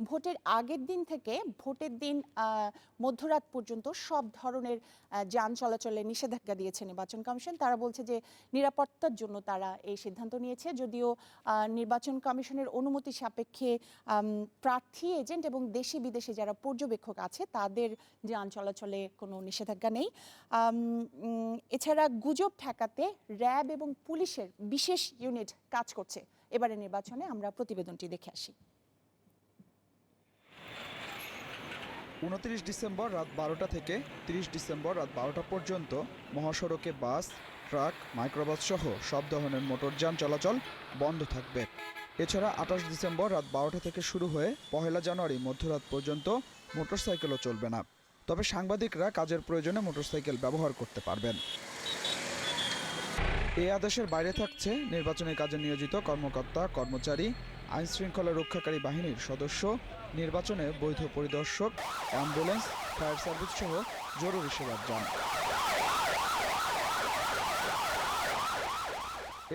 ভোটের আগের দিন থেকে ভোটের দিন মধ্যরাত পর্যন্ত সব ধরনের যান চলাচলে নিষেধাজ্ঞা দিয়েছে নির্বাচন কমিশন। তারা বলছে যে নিরাপত্তার জন্য তারা এই সিদ্ধান্ত নিয়েছে। যদিও নির্বাচন কমিশনের অনুমতি সাপেক্ষে প্রার্থী, এজেন্ট এবং দেশি বিদেশি যারা পর্যবেক্ষক আছে, তাদের যান চলাচলে কোনো নিষেধাজ্ঞা নেই। এছাড়া গুজব ঠেকাতে র্যাব এবং পুলিশের বিশেষ ইউনিট কাজ করছে। এবারে নির্বাচনে আমরা প্রতিবেদনটি দেখে আসি। উনত্রিশ ডিসেম্বর রাত বারোটা থেকে তিরিশ ডিসেম্বর রাত বারোটা পর্যন্ত মহাসড়কে বাস, ট্রাক, মাইক্রোবাস সহ সব ধরনের মোটরযান চলাচল বন্ধ থাকবে। এছাড়া আঠাশ ডিসেম্বর রাত বারোটা থেকে শুরু হয়ে পহেলা জানুয়ারি মধ্যরাত পর্যন্ত মোটরসাইকেলও চলবে না। তবে সাংবাদিকরা কাজের প্রয়োজনে মোটরসাইকেল ব্যবহার করতে পারবেন। এই আদেশের বাইরে থাকছে নির্বাচনের কাজে নিয়োজিত কর্মকর্তা, কর্মচারী আইন শৃঙ্খলা রক্ষাকারী বাহিনীর সদস্য, নির্বাচনে বৈধ পরিদর্শক, অ্যাম্বুলেন্স, ফায়ার সার্ভিস সহ জরুরি সেবার যান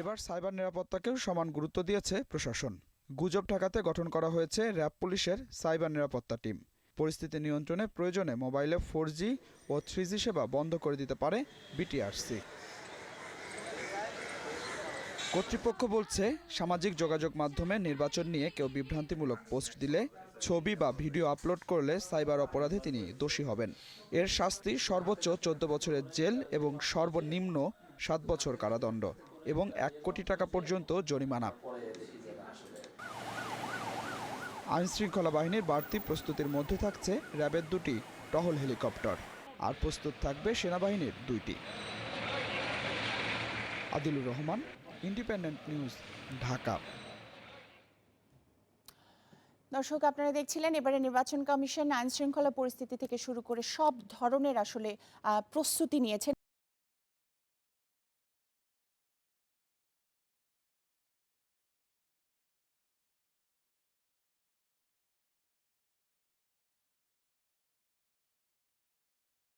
এবার সাইবার নিরাপত্তাকেও সমান গুরুত্ব দিয়েছে প্রশাসন। গুজব ঠেকাতে গঠন করা হয়েছে র্যাব পুলিশের সাইবার নিরাপত্তা টিম। পরিস্থিতি নিয়ন্ত্রণে প্রয়োজনে মোবাইলে ফোর ও থ্রি সেবা বন্ধ করে দিতে পারে বিটিআরসি। কর্তৃপক্ষ বলছে, সামাজিক যোগাযোগ মাধ্যমে নির্বাচন নিয়ে কেউ বিভ্রান্তিমূলক পোস্ট দিলে, ছবি বা ভিডিও আপলোড করলে সাইবার অপরাধে তিনি দোষী হবেন। এর শাস্তি সর্বোচ্চ চোদ্দ বছরের জেল এবং সর্বনিম্ন সাত বছর কারাদণ্ড এবং এক কোটি টাকা পর্যন্ত জরিমানা। আইন শৃঙ্খলা বাহিনীর বাড়তি প্রস্তুতির মধ্যে থাকছে র্যাবের দুটি টহল হেলিকপ্টার। আর প্রস্তুত থাকবে সেনাবাহিনীর দুইটি। আদিলুর রহমান ইন্ডিপেন্ডেন্ট নিউজ ঢাকা দর্শক, আপনারা দেখছিলেন, এবারে নির্বাচন কমিশন আইন শৃঙ্খলা পরিস্থিতি থেকে শুরু করে সব ধরনের আসলে প্রস্তুতি নিয়েছে